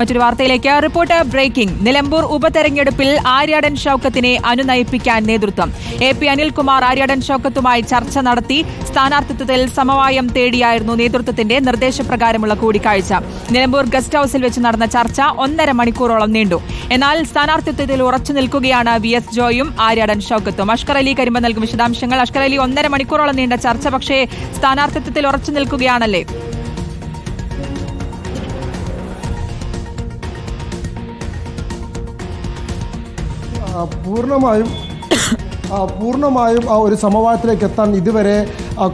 മറ്റൊരു വാർത്തയിലേക്ക്. Report breaking. Nilambur ഉപതെരഞ്ഞെടുപ്പിൽ ആര്യാടൻ ഷൌക്കത്തിനെ അനുനയിപ്പിക്കാൻ നേതൃത്വം. എ പി അനിൽകുമാർ ആര്യാടൻ ഷൌക്കത്തുമായി ചർച്ച നടത്തി സ്ഥാനാർത്ഥിത്വത്തിൽ സമവായം തേടിയായിരുന്നു നേതൃത്വത്തിന്റെ നിർദ്ദേശപ്രകാരമുള്ള കൂടിക്കാഴ്ച. നിലമ്പൂർ ഗസ്റ്റ് ഹൌസിൽ വെച്ച് നടന്ന ചർച്ച ഒന്നര മണിക്കൂറോളം നീണ്ടു. എന്നാൽ സ്ഥാനാർത്ഥിത്വത്തിൽ ഉറച്ചു നിൽക്കുകയാണ് വി എസ് ജോയും ആര്യാടൻ ഷൌക്കത്തും. അഷ്കർ അലി കരിമ്പ നൽകും വിശദാംശങ്ങൾ. അഷ്കർ അലി ഒന്നര മണിക്കൂറോളം നീണ്ട ചർച്ച പക്ഷേ സ്ഥാനാർത്ഥിത്വത്തിൽ ഉറച്ചു നിൽക്കുകയാണല്ലേ? പൂർണമായും പൂർണമായും ആ ഒരു സമവായത്തിലേക്ക് എത്താൻ ഇതുവരെ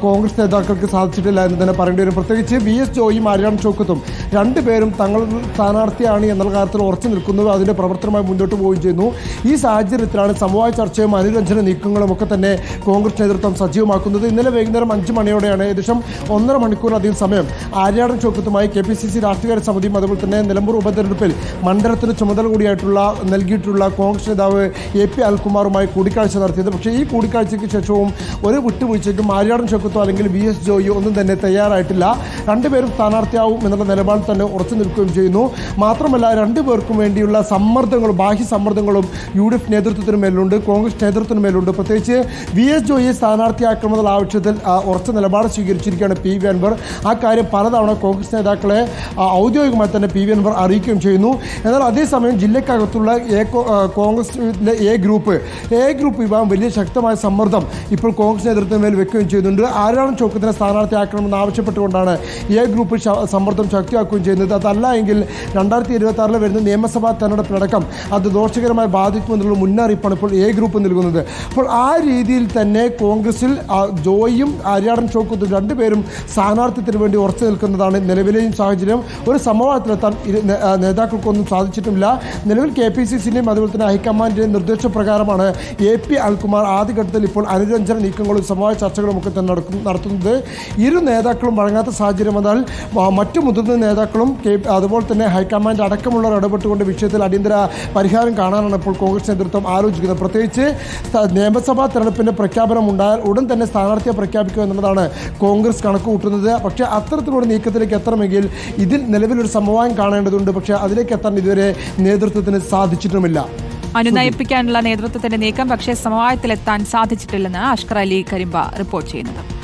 കോൺഗ്രസ് നേതാക്കൾക്ക് സാധിച്ചിട്ടില്ല എന്ന് തന്നെ പറയേണ്ടി വരും. പ്രത്യേകിച്ച് വി എസ് ജോയും ആര്യാൺ ചോക്കത്തും രണ്ടുപേരും തങ്ങൾ സ്ഥാനാർത്ഥിയാണ് എന്നുള്ള കാര്യത്തിൽ ഉറച്ചു നിൽക്കുന്നു അതിന്റെ പ്രവർത്തനമായി മുന്നോട്ട് പോവുകയും ചെയ്യുന്നു. ഈ സാഹചര്യത്തിലാണ് സമവായ ചർച്ചയും അനുരഞ്ജന നീക്കങ്ങളും ഒക്കെ തന്നെ കോൺഗ്രസ് നേതൃത്വം സജീവമാക്കുന്നത്. ഇന്നലെ വൈകുന്നേരം അഞ്ച് മണിയോടെയാണ് ഏകദേശം ഒന്നര മണിക്കൂറിലധികം സമയം ആര്യാടൻ ചോക്കത്തുമായി കെ പി സി സി രാഷ്ട്രീയ സമിതിയും അതുപോലെ തന്നെ നിലമ്പൂർ ഉപതെരഞ്ഞെടുപ്പിൽ മണ്ഡലത്തിന് ചുമതല കൂടിയായിട്ടുള്ള നൽകിയിട്ടുള്ള കോൺഗ്രസ് നേതാവ് എ പി അൽകുമാറുമായി കൂടിക്കാഴ്ച നടത്തിയത്. പക്ഷേ ഈ കൂടിക്കാഴ്ചയ്ക്ക് ശേഷവും ഒരു വിട്ടുവീഴ്ചയ്ക്കും ആര്യാടൻ ചോക്കത്തോ അല്ലെങ്കിൽ വി എസ് ജോയിയോ ഒന്നും തന്നെ തയ്യാറായിട്ടില്ല. രണ്ടുപേരും സ്ഥാനാർത്ഥിയാവും എന്നുള്ള നിലപാടിൽ തന്നെ ഉറച്ചു നിൽക്കുകയും ചെയ്യുന്നു. മാത്രമല്ല രണ്ടുപേർക്കും വേണ്ടിയുള്ള സമ്മർദ്ദങ്ങളും ബാഹ്യ സമ്മർദ്ദങ്ങളും യു ഡി എഫ് നേതൃത്വത്തിന് മേലുണ്ട് കോൺഗ്രസ് നേതൃത്വത്തിന് മേലുണ്ട്. പ്രത്യേകിച്ച് വി എസ് ജോയിയെ സ്ഥാനാർത്ഥിയാക്കണമെന്നുള്ള ആവശ്യത്തിൽ ഉറച്ച നിലപാട് സ്വീകരിച്ചിരിക്കുകയാണ് പി വി അൻവർ. ആ കാര്യം പലതവണ കോൺഗ്രസ് നേതാക്കളെ ഔദ്യോഗികമായി തന്നെ പി വി അൻവർ അറിയിക്കുകയും ചെയ്യുന്നു. എന്നാൽ അതേസമയം ജില്ലക്കകത്തുള്ള എ കോൺഗ്രസിലെ എ ഗ്രൂപ്പ് എ ഗ്രൂപ്പ് വിഭാഗം വലിയ ശക്തമായ സമ്മർദ്ദം ഇപ്പോൾ കോൺഗ്രസ് നേതൃത്വത്തിന് മേൽ വെക്കുകയും ചെയ്യുന്നുണ്ട്. ആരാണ് ചോക്കത്തിനെ സ്ഥാനാർത്ഥിയാക്കണമെന്ന് ആവശ്യപ്പെട്ടുകൊണ്ടാണ് എ ഗ്രൂപ്പ് സമ്മർദ്ദം ശക്തിയാക്കുകയും ചെയ്യുന്നത്. അതല്ല എങ്കിൽ രണ്ടായിരത്തി ഇരുപത്തി ആറിൽ വരുന്ന നിയമസഭാ തെരഞ്ഞെടുപ്പിനടക്കം അത് ദോഷകരമായി ബാധിക്കുമെന്നുള്ള മുന്നറിയിപ്പാണ് ഇപ്പോൾ എ ഗ്രൂപ്പ് നൽകുന്നത്. അപ്പോൾ ആ രീതിയിൽ തന്നെ കോൺഗ്രസിൽ ജോയിയും ആര്യാടൻ ചോക്കത്തും രണ്ടുപേരും സ്ഥാനാർത്ഥ്യത്തിന് വേണ്ടി ഉറച്ചു നിൽക്കുന്നതാണ് നിലവിലെയും സാഹചര്യം. ഒരു സമവായത്തിലെത്താൻ നേതാക്കൾക്കൊന്നും സാധിച്ചിട്ടുമില്ല. നിലവിൽ കെ പി സി സിന്റെയും അതുപോലെ തന്നെ ഹൈക്കമാൻഡിന്റെയും നിർദ്ദേശപ്രകാരമാണ് എ പി അൽകുമാർ ആദ്യഘട്ടത്തിൽ ഇപ്പോൾ അനുരഞ്ജന നീക്കങ്ങളും സമവായ ചർച്ചകളും ഒക്കെ തന്നെ നടക്കും നടത്തുന്നത്. ഇരു നേതാക്കളും വഴങ്ങാത്ത സാഹചര്യം വന്നാൽ മറ്റു മുതിർന്ന നേതാക്കളും അതുപോലെ തന്നെ ഹൈക്കമാൻഡ് അടക്കമുള്ളവർ ഇടപെട്ടുകൊണ്ട് വിഷയത്തിൽ അടിയന്തര പരിഹാരം കാണാനാണ് ഇപ്പോൾ കോൺഗ്രസ് നേതൃത്വം ആലോചിക്കുന്നത്. പ്രത്യേകിച്ച് നിയമസഭാ തെരഞ്ഞെടുപ്പിന്റെ പ്രഖ്യാപനം ഉണ്ടായാൽ ഉടൻ തന്നെ സ്ഥാനാർത്ഥിയെ പ്രഖ്യാപിക്കുക എന്നുള്ളതാണ് കോൺഗ്രസ് കണക്ക് കൂട്ടുന്നത് പക്ഷേ അത്തരത്തിലുള്ള നീക്കത്തിലേക്ക് എത്തണമെങ്കിൽ ഇതിൽ നിലവിലൊരു സമവായം കാണേണ്ടതുണ്ട്. പക്ഷേ അതിലേക്ക് എത്താൻ ഇതുവരെ നേതൃത്വത്തിന് സാധിച്ചിട്ടുമില്ല. അനുനയിപ്പിക്കാനുള്ള നേതൃത്വത്തിന്റെ നീക്കം പക്ഷേ സമവായത്തിലെത്താൻ സാധിച്ചിട്ടില്ലെന്ന് അഷ്കർ അലി കരിമ്പ റിപ്പോർട്ട് ചെയ്യുന്നത്